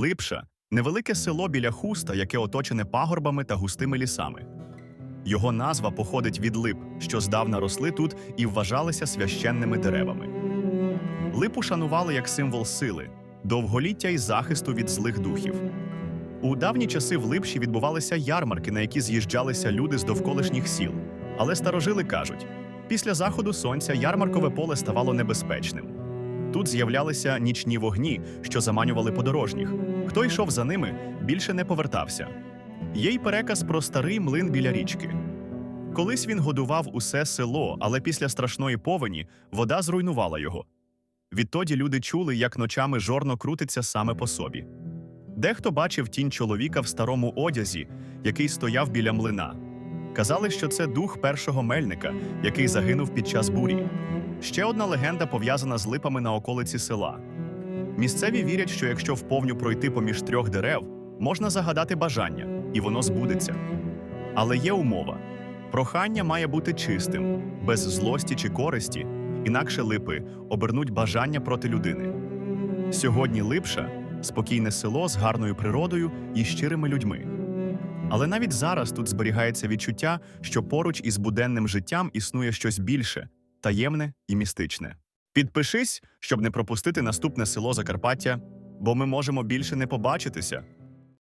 Липша невелике село біля хуста, яке оточене пагорбами та густими лісами. Його назва походить від лип, що здавна росли тут і вважалися священними деревами. Липу шанували як символ сили, довголіття і захисту від злих духів. У давні часи в Липші відбувалися ярмарки, на які з'їжджалися люди з довколишніх сіл. Але старожили кажуть: після заходу сонця ярмаркове поле ставало небезпечним. Тут з'являлися нічні вогні, що заманювали подорожніх. Хто йшов за ними, більше не повертався. Є й переказ про старий млин біля річки. Колись він годував усе село, але після страшної повені вода зруйнувала його. Відтоді люди чули, як ночами жорно крутиться саме по собі. Дехто бачив тінь чоловіка в старому одязі, який стояв біля млина. Казали, що це дух першого мельника, який загинув під час бурі. Ще одна легенда пов'язана з липами на околиці села. Місцеві вірять, що якщо вповню пройти поміж трьох дерев, можна загадати бажання, і воно збудеться. Але є умова: прохання має бути чистим, без злості чи користі, інакше липи обернуть бажання проти людини. Сьогодні липша спокійне село з гарною природою і щирими людьми. Але навіть зараз тут зберігається відчуття, що поруч із буденним життям існує щось більше, таємне і містичне. Підпишись, щоб не пропустити наступне село Закарпаття, бо ми можемо більше не побачитися.